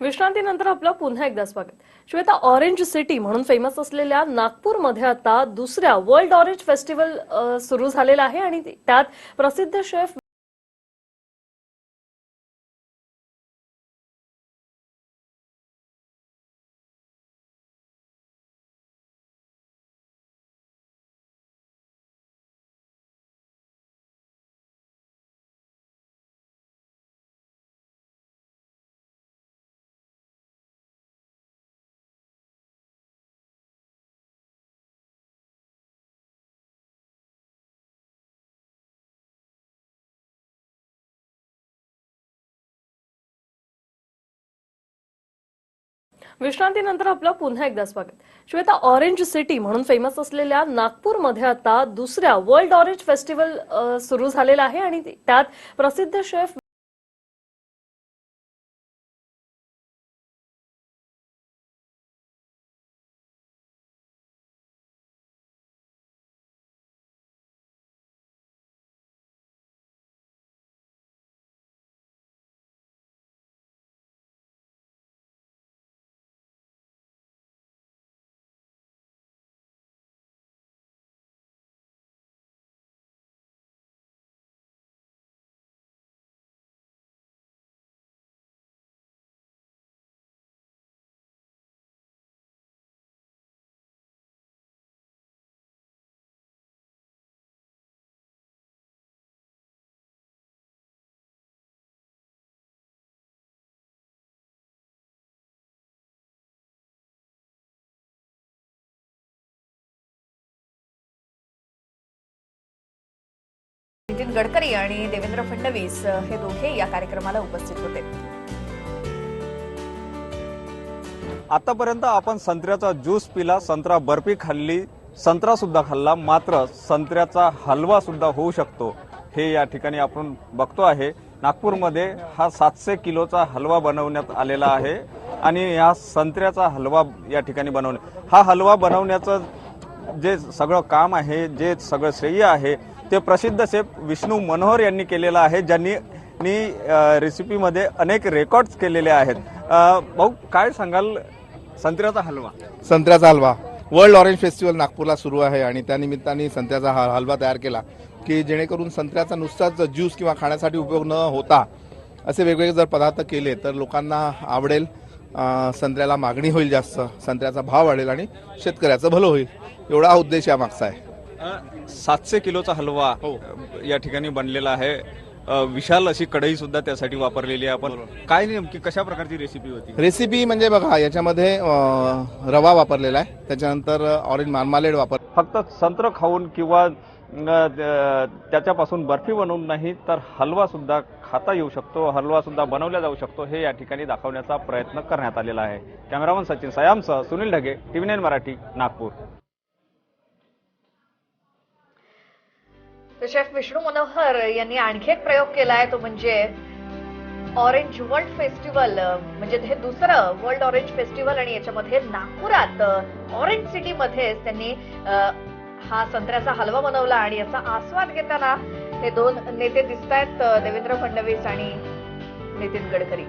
विश्रांतीनंतर आपलं पुन्हा एकदा स्वागत. श्वेता ऑरेंज सिटी म्हणून फेमस असलेल्या नागपूरमध्ये आता दुसऱ्या वर्ल्ड ऑरेंज फेस्टिवल सुरू झालेला आहे आणि त्यात प्रसिद्ध शेफ विश्रांतीनंतर आपलं पुन्हा एकदा स्वागत. श्वेता ऑरेंज सिटी म्हणून फेमस असलेल्या नागपूरमध्ये आता दुसऱ्या वर्ल्ड ऑरेंज फेस्टिवल सुरू झालेला आहे आणि त्यात प्रसिद्ध शेफ नितीन गडकरी आणि देवेंद्र फडणवीस हे दोघे या कार्यक्रमाला उपस्थित होते. आतापर्यंत आपण संत्र्याचा ज्यूस पिला संत्रा बर्फी खाल्ली संत्रा सुद्धा खाल्ला मात्र संत्र्याचा हलवा सुद्धा होऊ शकतो हे या ठिकाणी आपण बघतो आहे. नागपूरमध्ये हा सातशे किलोचा हलवा बनवण्यात आलेला आहे आणि या संत्र्याचा हलवा या ठिकाणी बनवणे हा हलवा बनवण्याचं जे सगळं काम आहे जे सगळं श्रेय आहे ते प्रसिद्ध शेफ विष्णू मनोहर यांनी केलेलं आहे ज्यांनी नी, रेसिपीमध्ये अनेक रेकॉर्ड्स केलेले आहेत. भाऊ काय सांगाल? संत्र्याचा हलवा. संत्र्याचा हलवा. वर्ल्ड ऑरेंज फेस्टिवल नागपूरला सुरू आहे आणि त्या निमित्ताने संत्र्याचा हा हलवा तयार केला की जेणेकरून संत्र्याचा नुसताच ज्यूस किंवा खाण्यासाठी उपयोग न होता असे वेगवेगळे जर पदार्थ केले तर लोकांना आवडेल. संत्र्याला मागणी होईल जास्त संत्र्याचा भाव वाढेल आणि शेतकऱ्याचं भलं होईल. एवढा हा उद्देश या मागचा आहे. सातशे किलोचा हलवा या ठिकाणी बनलेला आहे. विशाल अशी कढई सुद्धा त्यासाठी वापरलेली आहे आपण. काय नेमकी कशा प्रकारची रेसिपी होती? रेसिपी म्हणजे बघा याच्यामध्ये रवा वापरलेला आहे. त्याच्यानंतर ऑरेंज मार्मालेड वापर फक्त संत्र खाऊन किंवा त्याच्यापासून बर्फी बनवून नाही तर हलवा सुद्धा खाता येऊ शकतो. हलवा सुद्धा बनवला जाऊ शकतो. हे या ठिकाणी दाखवण्याचा प्रयत्न करण्यात आलेला आहे. कॅमेरामन सचिन सयामसह सुनील ढगे टीव्ही नाईन मराठी नागपूर. तर शेफ विष्णू मनोहर यांनी आणखी एक प्रयोग केलाय तो म्हणजे ऑरेंज वर्ल्ड फेस्टिवल म्हणजे हे दुसरं वर्ल्ड ऑरेंज फेस्टिवल आणि याच्यामध्ये नागपुरात ऑरेंज सिटी मध्येच त्यांनी हा संत्र्याचा हलवा बनवला आणि याचा आस्वाद घेताना हे दोन नेते दिसत आहेत देवेंद्र फडणवीस आणि नितीन गडकरी.